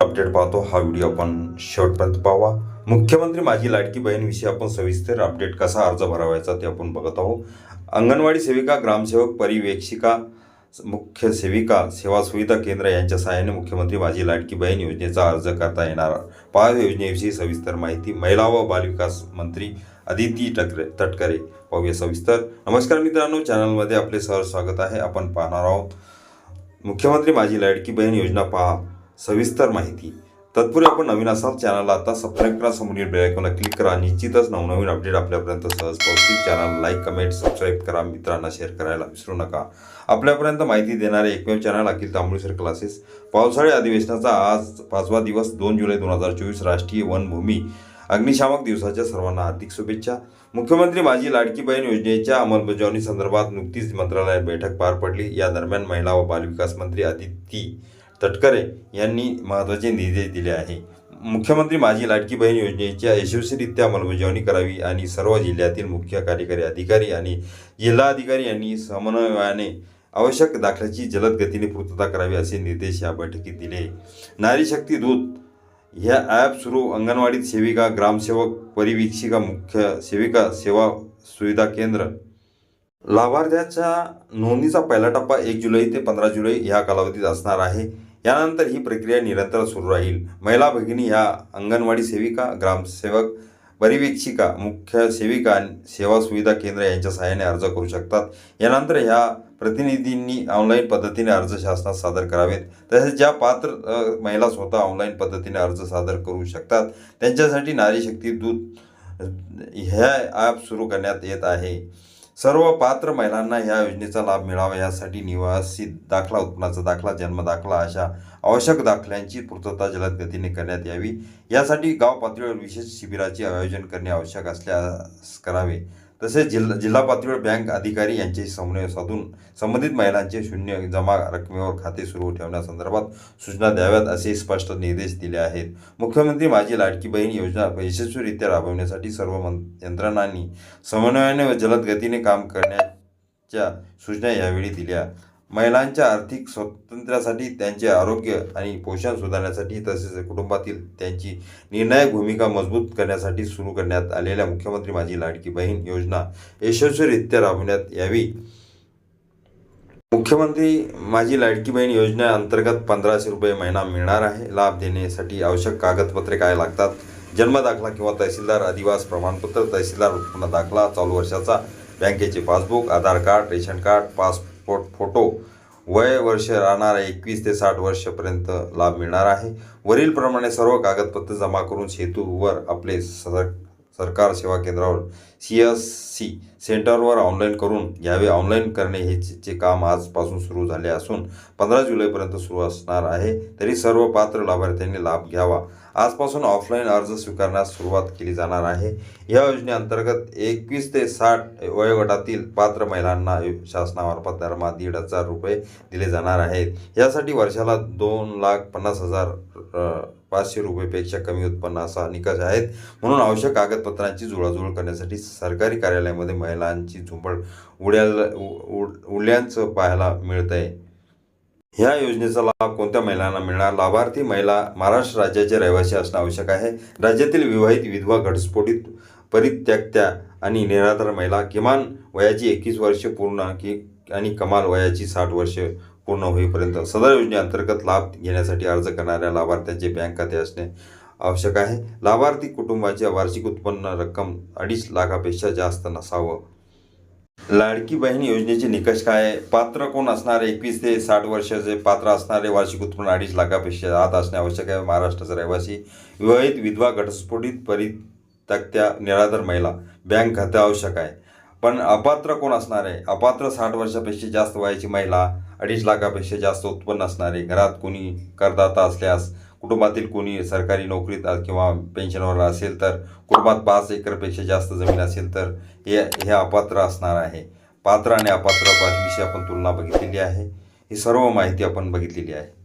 Update पाहतो. हा video आपण शेवटपर्यंत पाहावा. मुख्यमंत्री माझी लाडकी बहीणविषयी आपण सविस्तर अपडेट कसा अर्ज भरावायचा ते आपण बघत आहोत. अंगणवाडी सेविका ग्रामसेवक परिवेक्षिका मुख्य सेविका सेवा सुविधा केंद्र यांच्या सहाय्याने मुख्यमंत्री माझी लाडकी बहीण योजनेचा अर्ज करता येणार. पाच योजनेविषयी सविस्तर माहिती महिला व बालविकास मंत्री अदिती टकरे तटकरे. पाहूया सविस्तर. नमस्कार मित्रांनो चॅनलमध्ये आपले सहज स्वागत आहे. आपण पाहणार आहोत. मुख्यमंत्री माझी लाडकी बहीण योजना पहा. सविस्तर माहिती. तत्पूर्वी आपण नवीन असाल चॅनलला आता सबस्क्राईब करा समोर बेल आयकॉनला क्लिक करा. निश्चितच नवनवीन अपडेट आपल्यापर्यंत सहज पोहोचतील. चॅनल लाईक कमेंट सबस्क्राईब करा. मित्रांना शेअर करायला विसरू नका. आपल्यापर्यंत माहिती देणारे एकमेव चॅनल अखिल तांबुळेसर क्लासेस पावसाळी अधिवेशनाचा आज पाचवा दिवस दोन जुलै दोन हजार चोवीस राष्ट्रीय वनभूमी अग्निशामक दिवसाच्या सर्वांना हार्दिक शुभेच्छा. मुख्यमंत्री माझी लाडकी बहीण योजनेच्या अंमलबजावणी संदर्भात नुकतीच मंत्रालयात बैठक पार पडली. या दरम्यान महिला व बालविकास मंत्री आदिती तटकरे यांनी महत्त्वाचे निर्देश दिले आहे. मुख्यमंत्री माझी लाडकी बहीण योजनेच्या यशस्वीरित्या अंमलबजावणी करावी आणि सर्व जिल्ह्यातील मुख्य कार्यकारी अधिकारी आणि जिल्हाधिकारी यांनी समन्वयाने आवश्यक दाखल्याची जलद गतीने पूर्तता करावी असे निर्देश या बैठकीत दिले. नारी शक्ती दूत ह्या ॲप सुरू अंगणवाडीत सेविका ग्रामसेवक परिवीक्षिका मुख्य सेविका सेवा सुविधा केंद्र. लाभार्थ्याच्या नोंदणीचा पहिला टप्पा एक जुलै ते पंधरा जुलै ह्या कालावधीत असणार आहे. यानंतर ही प्रक्रिया निरंतर सुरू राहील. महिला भगिनी ह्या अंगणवाडी सेविका ग्रामसेवक परिवीक्षिका मुख्य सेविका आणि सेवा सुविधा केंद्र यांच्या सहाय्याने अर्ज करू शकतात. यानंतर ह्या प्रतिनिधींनी ऑनलाईन पद्धतीने अर्ज शासनात सादर करावेत. तसेच ज्या पात्र महिला स्वतः ऑनलाईन पद्धतीने अर्ज सादर करू शकतात त्यांच्यासाठी नारी शक्ती दूत ह्या ॲप सुरू करण्यात येत आहे. सर्व पात्र महिलांना ह्या योजनेचा लाभ मिळावा यासाठी निवासी दाखला उत्पन्नाचा दाखला जन्म दाखला अशा आवश्यक दाखल्यांची पूर्तता जलद गतीने करण्यात यावी. यासाठी गाव पातळीवर विशेष शिबिराचे आयोजन करणे आवश्यक असल्यास करावे. तसेच जिल्हा जिल्हा पातळीवर बँक अधिकारी यांच्याशी समन्वय साधून संबंधित महिलांचे शून्य जमा रकमेवर खाते सुरू ठेवण्यासंदर्भात सूचना द्याव्यात असे स्पष्ट निर्देश दिले आहेत. मुख्यमंत्री माझी लाडकी बहीण योजना यशस्वीरित्या राबवण्यासाठी सर्व मं यंत्रणांनी समन्वयाने व जलद गतीने काम करण्याच्या सूचना यावेळी दिल्या. महिलांच्या आर्थिक स्वातंत्र्यासाठी त्यांचे आरोग्य आणि पोषण सुधारण्यासाठी तसेच कुटुंबातील त्यांची निर्णायक भूमिका मजबूत करण्यासाठी सुरू करण्यात आलेल्या मुख्यमंत्री माझी लाडकी बहीण योजना यशस्वीरित्या राबविण्यात यावी. मुख्यमंत्री माझी लाडकी बहीण योजनेअंतर्गत पंधराशे रुपये महिना मिळणार आहे. लाभ देण्यासाठी आवश्यक कागदपत्रे काय लागतात? जन्म दाखला किंवा तहसीलदार अधिवास प्रमाणपत्र तहसीलदार उत्पन्न दाखला चालू वर्षाचा बँकेचे passbook Aadhaar card ration card passport photo वय वर्ष राहणारा एकवीस ते साठ वर्षपर्यंत लाभ मिळणार आहे. वरीलप्रमाणे सर्व कागदपत्र जमा करून सेतूवर आपले सर सरकार सेवा केंद्रावर सी एस सी सेंटरवर ऑनलाईन करून घ्यावे. ऑनलाईन करणे हे चे काम आजपासून सुरू झाले असून पंधरा जुलैपर्यंत सुरू असणार आहे. तरी सर्व पात्र लाभार्थ्यांनी लाभ घ्यावा. आजपासून ऑफलाईन अर्ज स्वीकारण्यास सुरुवात केली जाणार आहे. या योजनेअंतर्गत एकवीस ते साठ वयोगटातील पात्र महिलांना शासनामार्फत दरमहा दीड हजार रुपये दिले जाणार आहेत. यासाठी वर्षाला दोन लाख पन्नास हजार पाचशे रुपयेपेक्षा कमी उत्पन्न असा निकष आहेत. म्हणून आवश्यक कागदपत्रांची जुळाजुळ करण्यासाठी सरकारी कार्यालयामध्ये महिलांची झुंबड उड्याला उ- उड- पाहायला मिळत आहे ह्या योजनेचा लाभ कोणत्या महिलांना मिळणार? लाभार्थी महिला महाराष्ट्र राज्याचे रहिवासी असणं आवश्यक आहे. राज्यातील विवाहित विधवा घटस्फोटित परित्यक्त्या आणि निराधार महिला किमान वयाची एकवीस वर्षे पूर्ण की आणि कमाल वयाची साठ वर्ष पूर्ण होईपर्यंत सदर योजनेअंतर्गत लाभ घेण्यासाठी अर्ज करणाऱ्या लाभार्थ्यांचे बँक खाते असणे आवश्यक आहे. लाभार्थी कुटुंबाच्या वार्षिक उत्पन्न रक्कम अडीच लाखापेक्षा जास्त नसावं. लाडकी बहीण योजनेचे निकष काय? आहे पात्र कोण असणारे? एकवीस ते साठ वर्षाचे पात्र असणारे वार्षिक उत्पन्न अडीच लाखापेक्षा आत असणे आवश्यक आहे. महाराष्ट्राचा रहिवासी विवाहित विधवा घटस्फोटित परित्यक्त्या निराधार महिला बँक खाते आवश्यक आहे. पण अपात्र कोण असणार? आहे अपात्र साठ वर्षापेक्षा जास्त वयाची महिला अडीच लाखापेक्षा जास्त उत्पन्न असणारे घरात कोणी करदाता असल्यास कुटुंबातील कोणी सरकारी नोकरीत किंवा पेन्शनवर असेल तर कुटुंबात पाच एकरपेक्षा जास्त जमीन असेल तर हे हे अपात्र असणार आहे. पात्र आणि अपात्र विषयी आपण तुलना बघितलेली आहे. ही सर्व माहिती आपण बघितलेली आहे.